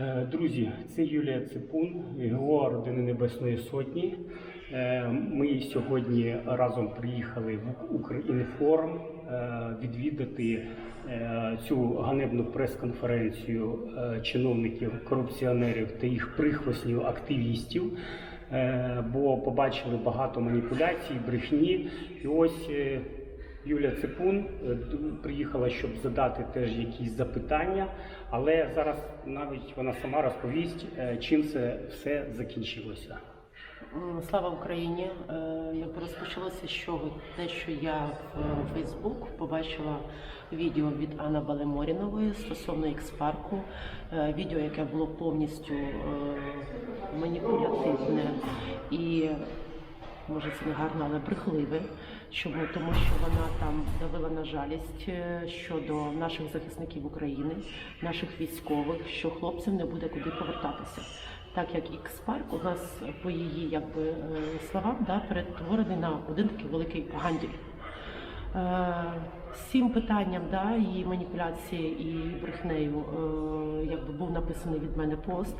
Е, Друзі, це Юлія Ципун, ГО Родини Небесної Сотні. Е, Ми сьогодні разом приїхали в Укрінформ е, відвідати цю ганебну прес-конференцію чиновників, корупціонерів та їх прихвостнів активістів. Бо побачили багато маніпуляцій, брехні. І ось е, Юля Ципун е, приїхала, щоб задати теж якісь запитання, але зараз навіть вона сама розповість, е, чим це все закінчилося. Слава Україні! Е, Якби розпочалося з те, що я в Фейсбук побачила відео від Анни Балеморінової стосовно X-парку, Е, відео, яке було повністю е, маніпулятивне і може це не гарно, але брехливе. Чому? Тому що вона там давила на жалість е, щодо наших захисників України, наших військових, що хлопцям не буде куди повертатися. Так як X-парк у нас по її якби е, словам да, перетворений на один такий великий ганділь. Е, цим питанням да, її маніпуляції і брехнею е, якби був написаний від мене пост.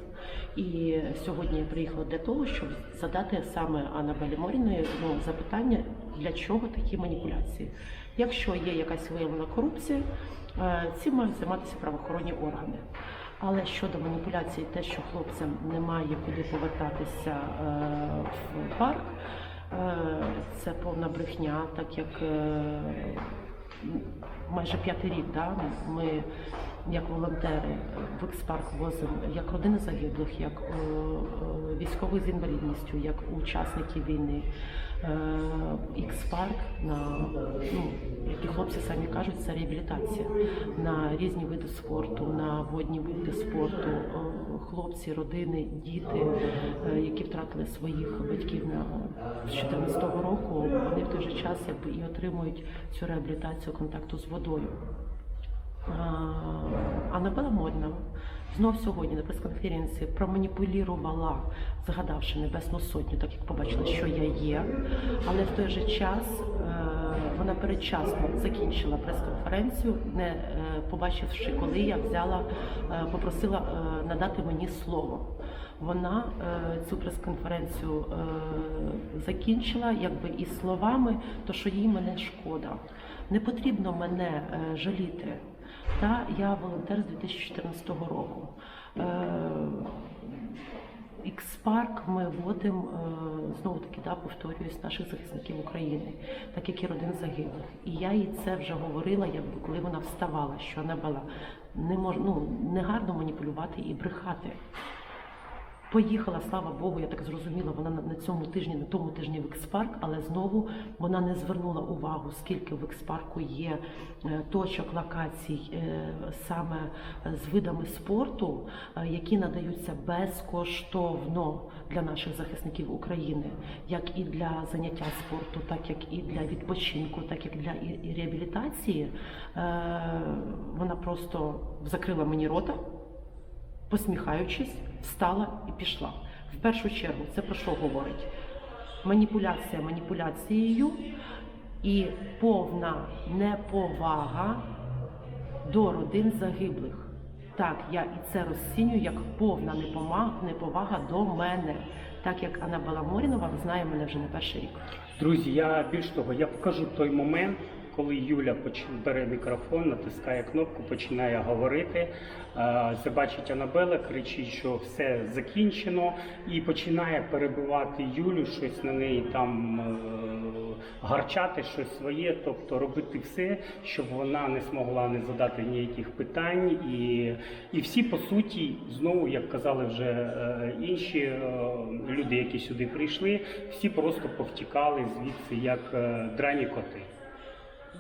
І сьогодні я приїхала для того, щоб задати саме Аннабелі Моріної ну, запитання, для чого такі маніпуляції. Якщо є якась виявлена корупція, е, цим мають займатися правоохоронні органи. Але щодо маніпуляції, те, що хлопцям немає куди повертатися в парк, це повна брехня, так як е, майже п'ятий рік да, ми, як волонтери, в X-парк возимо як родини загиблих, як е, е, військових з інвалідністю, як учасників війни. X-парк на ну, як і хлопці самі кажуть, це реабілітація на різні види спорту, на водні види спорту. Е, Хлопці, родини, діти, е, які втратили своїх батьків на з 14 року, вони в той же час якби і отримують цю реабілітацію контакту з водою. А, Аннабела Модна знов сьогодні на прес-конференції проманіпулювала, згадавши Небесну Сотню, так як побачила, що я є. Але в той же час е, вона передчасно закінчила прес-конференцію, не е, побачивши, коли я взяла, е, попросила надати мені слово. Вона цю прес-конференцію закінчила якби і словами, то що їй мене шкода. Не потрібно мене жаліти. Та я волонтер з 2014 року. Е, X-парк ми вводимо е, знову таки да, повторююсь наших захисників України, так як і родин загиблих. І я їй це вже говорила, якби коли вона вставала, що вона була не мож, ну, не гарно маніпулювати і брехати. Поїхала, слава Богу, я так зрозуміла, вона на- цьому тижні, на тому тижні в Експарк, але знову вона не звернула увагу, скільки в Експарку є е, точок локацій е, саме з видами спорту, е, які надаються безкоштовно для наших захисників України, як і для заняття спорту, так як і для відпочинку, так як для і- реабілітації. Вона просто закрила мені рота посміхаючись, встала і пішла. В першу чергу, це про що говорить? Маніпуляція маніпуляцією і повна неповага до родин загиблих. Так, я і це розцінюю як повна неповага до мене, так як Анна Баламорінова знає мене вже не перший рік. Друзі, я більш того, я покажу той момент, коли Юля бере мікрофон, натискає кнопку, починає говорити. Е, Це бачить Анабела, кричить, що все закінчено, і починає перебивати Юлю, щось на неї там е, гарчати, щось своє, тобто робити все, щоб вона не змогла не задати ніяких питань. І, і всі по суті, знову, як казали вже е, інші е, люди, які сюди прийшли, всі просто повтікали звідси як драні коти.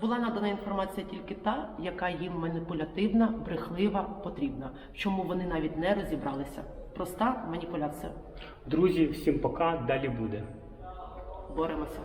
Була надана інформація тільки та, яка їм маніпулятивна, брехлива, потрібна. В чому вони навіть не розібралися. Проста маніпуляція. Друзі, всім пока, далі буде. Боремося.